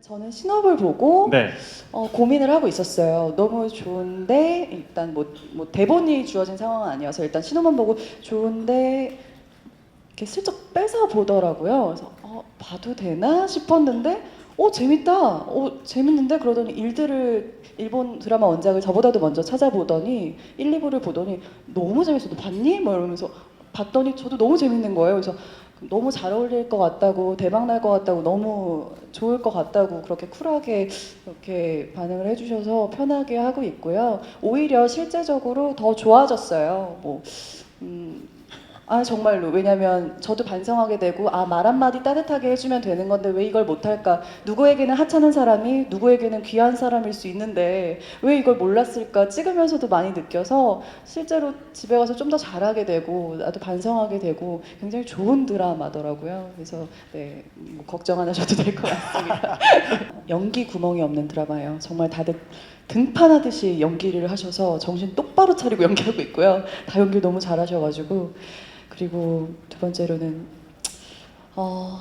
저는 신업을 보고 네. 어, 고민을 하고 있었어요. 너무 좋은데 일단 뭐, 뭐 대본이 주어진 상황은 아니어서 일단 신호만 보고 좋은데 이렇게 슬쩍 뺏어 보더라고요. 그래서 어, 봐도 되나 싶었는데 어 재밌다. 어 재밌는데 그러더니 일들을 일본 드라마 원작을 저보다도 먼저 찾아보더니 1, 2부를 보더니 너무 재밌어. 너 봤니? 뭐 이러면서 봤더니 저도 너무 재밌는 거예요. 그래서 너무 잘 어울릴 것 같다고 대박 날 것 같다고 너무 좋을 것 같다고 그렇게 쿨하게 이렇게 반응을 해주셔서 편하게 하고 있고요. 오히려 실제적으로 더 좋아졌어요. 뭐, 음, 아 정말로. 왜냐면 저도 반성하게 되고 아 말 한마디 따뜻하게 해주면 되는 건데 왜 이걸 못할까? 누구에게는 하찮은 사람이 누구에게는 귀한 사람일 수 있는데 왜 이걸 몰랐을까? 찍으면서도 많이 느껴서 실제로 집에 가서 좀 더 잘하게 되고 나도 반성하게 되고 굉장히 좋은 드라마더라고요. 그래서 네, 뭐 걱정 안 하셔도 될 것 같습니다. 연기 구멍이 없는 드라마예요. 정말 다들 등판하듯이 연기를 하셔서 정신 똑바로 차리고 연기하고 있고요. 다 연기 너무 잘하셔가지고 그리고 두 번째로는 어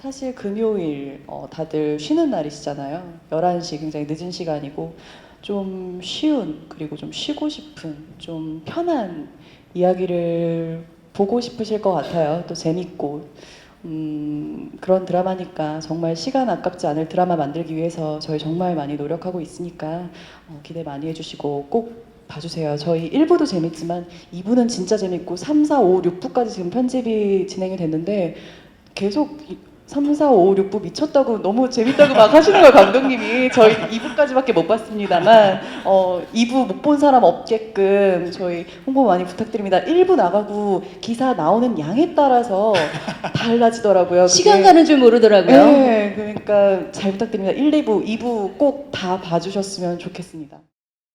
사실 금요일 어, 다들 쉬는 날이시잖아요. 11시 굉장히 늦은 시간이고 좀 쉬운 그리고 좀 쉬고 싶은 좀 편한 이야기를 보고 싶으실 것 같아요. 또 재밌고 음, 그런 드라마니까 정말 시간 아깝지 않을 드라마 만들기 위해서 저희 정말 많이 노력하고 있으니까 어, 기대 많이 해주시고 꼭 봐주세요. 저희 1부도 재밌지만 2부는 진짜 재밌고 3, 4, 5, 6부까지 지금 편집이 진행이 됐는데 계속 이- 3, 4, 5, 6부 미쳤다고 너무 재밌다고 막 하시는 거예요 감독님이 저희 2부까지밖에 못 봤습니다만 어, 2부 못 본 사람 없게끔 저희 홍보 많이 부탁드립니다 1부 나가고 기사 나오는 양에 따라서 달라지더라고요 그게. 시간 가는 줄 모르더라고요. 네 그러니까 잘 부탁드립니다 1, 2부, 2부 꼭 다 봐주셨으면 좋겠습니다